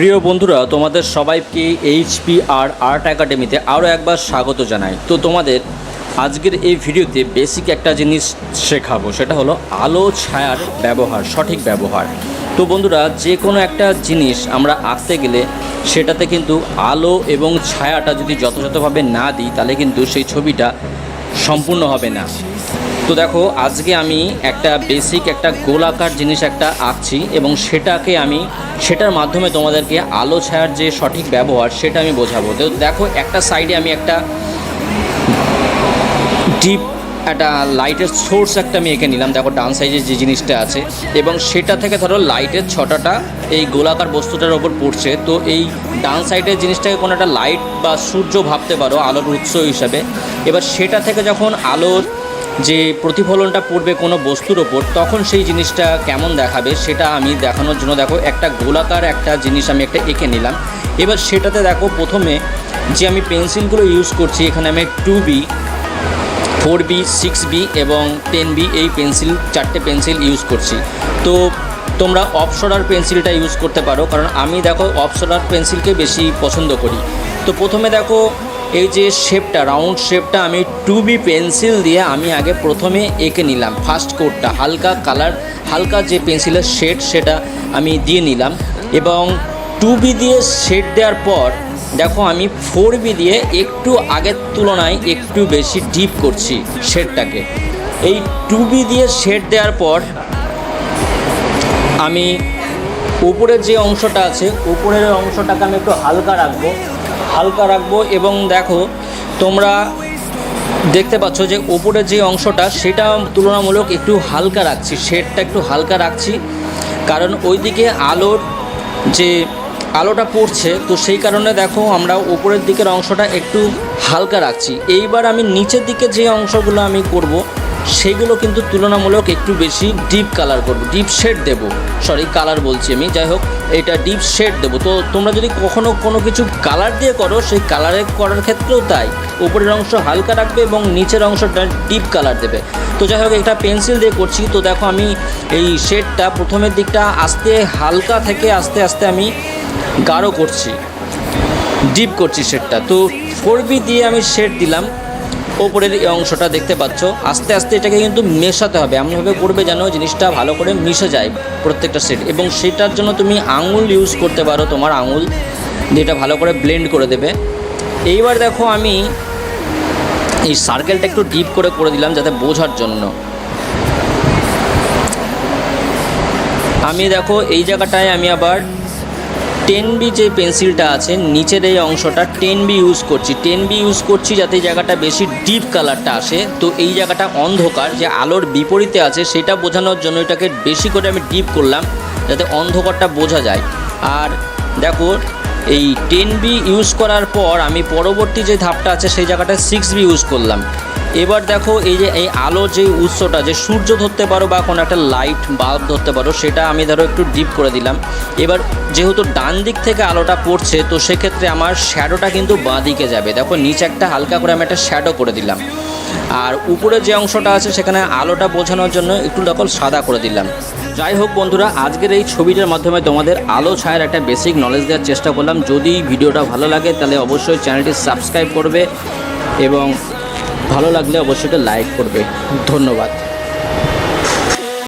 প্রিয় বন্ধুরা, তোমাদের সবাইকে এইচপি আর আর্ট একাডেমিতে আরও একবার স্বাগত জানাই। তো তোমাদের আজকের এই ভিডিওতে বেসিক একটা জিনিস শেখাবো, সেটা হলো আলো ছায়ার ব্যবহার, সঠিক ব্যবহার। তো বন্ধুরা, যে কোনো একটা জিনিস আমরা আঁকতে গেলে সেটাতে কিন্তু আলো এবং ছায়াটা যদি যথাযথভাবে না দিই, তাহলে কিন্তু সেই ছবিটা সম্পূর্ণ হবে না। তো দেখো, আজকে আমি একটা বেসিক একটা গোলাকার জিনিস একটা আঁকছি এবং সেটাকে আমি, সেটার মাধ্যমে তোমাদেরকে আলো ছায়ার যে সঠিক ব্যবহার সেটা আমি বোঝাবো। তো দেখো, একটা সাইডে আমি একটা ডিপ একটা লাইটের সোর্স একটা আমি এঁকে নিলাম। দেখো, ডান সাইজে যে জিনিসটা আছে। এবং সেটা থেকে ধরো লাইটের ছটাটা এই গোলাকার বস্তুটার ওপর পড়ছে। তো এই ডান সাইডের জিনিসটাকে কোনো একটা লাইট বা সূর্য ভাবতে পারো, আলোর উৎস হিসাবে। এবার সেটা থেকে যখন আলোর যে প্রতিফলনটা পড়বে কোনো বস্তুর ওপর, তখন সেই জিনিসটা কেমন দেখাবে সেটা আমি দেখানোর জন্য দেখো, একটা গোলাকার একটা জিনিস আমি একটা এঁকে নিলাম। এবার সেটাতে দেখো, প্রথমে যে আমি পেন্সিলগুলো ইউজ করছি, এখানে আমি two B four B six B এবং টেন বি এই পেন্সিল, চারটে পেন্সিল ইউজ করছি। তো তোমরা অপসরার পেন্সিলটা ইউজ করতে পারো, কারণ আমি দেখো অপসরার পেন্সিলকে বেশি পছন্দ করি। তো প্রথমে দেখো এই যে শেপটা রাউন্ড শেপটা আমি টু বি পেন্সিল দিয়ে আমি আগে প্রথমে এঁকে নিলাম। ফার্স্ট কোটটা হালকা কালার হালকা যে পেন্সিলের শেড সেটা আমি দিয়ে নিলাম এবং টু বি দিয়ে শেড দেওয়ার পর, দেখো আমি ফোর বি দিয়ে একটু আগের তুলনায় একটু বেশি ডিপ করছি শেডটাকে এই টু বি দিয়ে শেড দেওয়ার পর, আমি উপরের যে অংশটা আছে, উপরের অংশটাকে আমি একটু হালকা রাখব। হালকা রাখব এবং দেখো, তোমরা দেখতে পাচ্ছ যে উপরের যে অংশটা, সেটা তুলনামূলক একটু হালকা রাখছি, শেডটা একটু হালকা রাখছি। কারণ ওইদিকে আলোর যে আলোটা পড়ছে, তো সেই কারণে দেখো আমরা উপরের দিকের অংশটা একটু হালকা রাখছি। এইবার আমি নিচের দিকে যে অংশগুলো আমি করব সেগুলো কিন্তু তুলনামূলক একটু বেশি ডিপ কালার করব ডিপ শেড দেব। সরি কালার বলছি আমি। যাই হোক, এটা ডিপ শেড দেবো। তো তোমরা যদি কখনো কোনো কিছু কালার দিয়ে করো, সেই কালারে করার ক্ষেত্রেও তাই। উপরের অংশ হালকা রাখবে এবং নিচের অংশটা ডিপ কালার দেবে। তো যাই হোক এটা পেন্সিল দিয়ে করছি। তো দেখো আমি এই শেডটা প্রথমের দিকটা আস্তে হালকা থেকে আস্তে আস্তে আমি গাঢ় করছি। ডিপ করছি শেডটা তো ফোর দিয়ে আমি শেড দিলাম। ওপরের এই অংশটা দেখতে পাচ্ছ। আস্তে আস্তে এটাকে কিন্তু মেশাতে হবে। এমনভাবে করবে যেন জিনিসটা ভালো করে মিশে যায় প্রত্যেকটা সেট এবং সেটার জন্য তুমি আঙুল ইউজ করতে পারো তোমার আঙুল। দিয়ে এটা ভালো করে ব্লেন্ড করে দেবে। এইবার দেখো আমি এই সার্কেলটা একটু ডিপ করে করে দিলাম যাতে বোঝার জন্য। আমি দেখো এই জায়গাটায় আমি আবার টেন বি যে পেন্সিলটা আছে, নিচের এই অংশটা টেন বি ইউজ করছি। টেন বি ইউজ করছি যাতে জায়গাটা বেশি ডিপ কালারটা আসে। তো এই জায়গাটা অন্ধকার, যে আলোর বিপরীতে আছে, সেটা বোঝানোর জন্য এটাকে বেশি করে আমি ডিপ করলাম, যাতে অন্ধকারটা বোঝা যায়। আর দেখো এই টেন বি ইউজ করার পর আমি পরবর্তী যে ধাপটা আছে সেই জায়গাটা সিক্স বি ইউজ করলাম। এবার দেখো এই যে, এই আলো যে উৎসটা, যে সূর্য ধরতে পারো বা কোনো একটা লাইট বাল্ব ধরতে পারো, সেটা আমি ধরো একটু ডিপ করে দিলাম। এবার যেহেতু ডান দিক থেকে আলোটা পড়ছে, তো সেক্ষেত্রে আমার শ্যাডোটা কিন্তু বাঁ দিকে যাবে। দেখো, নিচে একটা হালকা করে আমি একটা শ্যাডো করে দিলাম। আর উপরে যে অংশটা আছে সেখানে আলোটা বোঝানোর জন্য একটু নকল সাদা করে দিলাম। যাই হোক বন্ধুরা, আজকের এই ছবিটার মাধ্যমে তোমাদের আলো ছায়ের একটা বেসিক নলেজ দেওয়ার চেষ্টা করলাম। যদি ভিডিওটা ভালো লাগে তাহলে অবশ্যই চ্যানেলটি সাবস্ক্রাইব করবে এবং ভালো লাগলে অবশ্যই লাইক করবে। ধন্যবাদ।